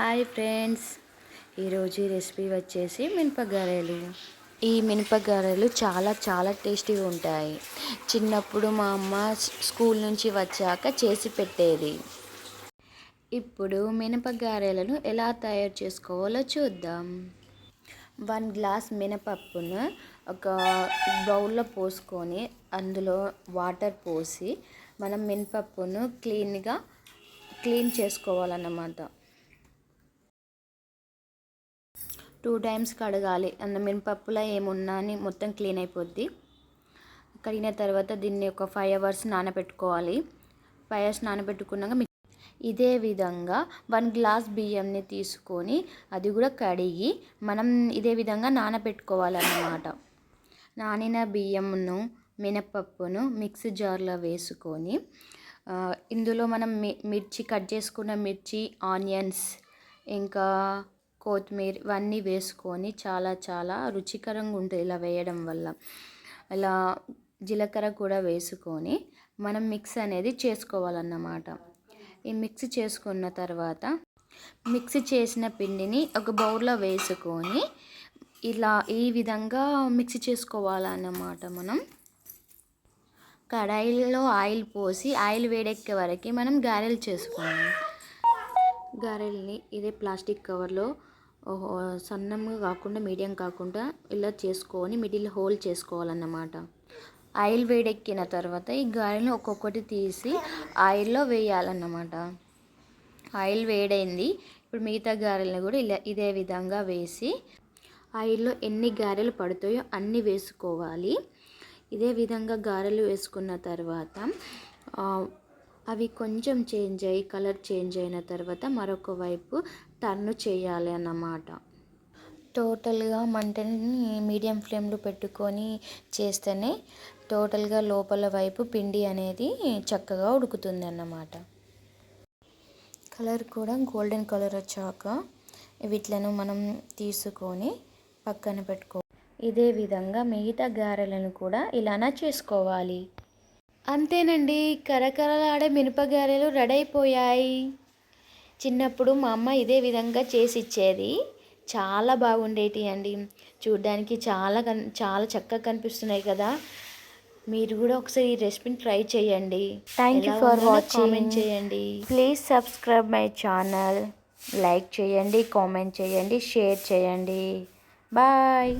Hi friends. ఈరోజు recipe వచ్చేసి మినపగారెలు. ఈ మినపగారెలు చాలా చాలా టేస్టీగా ఉంటాయి. చిన్నప్పుడు మా అమ్మ స్కూల్ నుంచి వచ్చాక చేసి పెట్టేది. ఇప్పుడు మినపగారెలను ఎలా తయారు చేసుకోవాలో చూద్దాం. వన్ గ్లాస్ మినపప్పును ఒక బౌల్లో పోసుకొని అందులో వాటర్ పోసి మనం మినపప్పును క్లీన్గా క్లీన్ చేసుకోవాలన్నమాట. టూ టైమ్స్ కడగాలి. అన్న మినపప్పులో ఏమున్నా అని మొత్తం క్లీన్ అయిపోద్ది. కడిగిన తర్వాత దీన్ని ఒక ఫైవ్ అవర్స్ నానబెట్టుకోవాలి. ఫైవ్ అవర్స్ నానబెట్టుకున్నాక ఇదే విధంగా వన్ గ్లాస్ బియ్యంని తీసుకొని అది కూడా కడిగి మనం ఇదే విధంగా నానబెట్టుకోవాలన్నమాట. నానిన బియ్యమును మినపప్పును మిక్సీ జార్లో వేసుకొని ఇందులో మనం మిర్చి కట్ చేసుకున్న మిర్చి ఆనియన్స్ ఇంకా కొత్తిమీర ఇవన్నీ వేసుకొని చాలా చాలా రుచికరంగా ఉంటుంది ఇలా వేయడం వల్ల. ఇలా జీలకర్ర కూడా వేసుకొని మనం మిక్స్ అనేది చేసుకోవాలన్నమాట. ఈ మిక్స్ చేసుకున్న తర్వాత మిక్స్ చేసిన పిండిని ఒక బౌల్లో వేసుకొని ఇలా ఈ విధంగా మిక్స్ చేసుకోవాలన్నమాట మనం. కడాయిలో ఆయిల్ పోసి ఆయిల్ వేడెక్కే వరకు మనం గారెలు చేసుకోవాలి. గారెల్ని ఇదే ప్లాస్టిక్ కవర్లో సన్నంగా కాకుండా మీడియం కాకుండా ఇలా చేసుకొని మిడిల్ హోల్ చేసుకోవాలన్నమాట. ఆయిల్ వేడెక్కిన తర్వాత ఈ గారెలను ఒక్కొక్కటి తీసి ఆయిల్లో వేయాలన్నమాట. ఆయిల్ వేడైంది. ఇప్పుడు మిగతా గారెలను కూడా ఇలా ఇదే విధంగా వేసి ఆయిల్లో ఎన్ని గారెలు పడతాయో అన్నీ వేసుకోవాలి. ఇదే విధంగా గారెలు వేసుకున్న తర్వాత అవి కొంచెం చేంజ్ అయ్యి కలర్ చేంజ్ అయిన తర్వాత మరొక వైపు టర్న్ చేయాలి అన్నమాట. టోటల్గా మంటని మీడియం ఫ్లేమ్లో పెట్టుకొని చేస్తేనే టోటల్గా లోపల వైపు పిండి అనేది చక్కగా ఉడుకుతుంది అన్నమాట. కలర్ కూడా గోల్డెన్ కలర్ వచ్చాక వీటిలను మనం తీసుకొని పక్కన పెట్టుకో ఇదే విధంగా మిగతా గారెలను కూడా ఇలానా చేసుకోవాలి. అంతేనండి. కరకరలాడే మినపగారెలు రెడీ అయిపోయాయి చిన్నప్పుడు మా అమ్మ ఇదే విధంగా చేసి ఇచ్చేది చాలా బాగుండేటి అండి చూడ్డానికి చాలా కన్ చాలా చక్కగా కనిపిస్తున్నాయి కదా. మీరు కూడా ఒకసారి ఈ రెసిపీని ట్రై చేయండి. థ్యాంక్ యూ ఫర్ వాచింగ్ చేయండి. Please subscribe my channel like చేయండి కామెంట్ చేయండి షేర్ చేయండి. బాయ్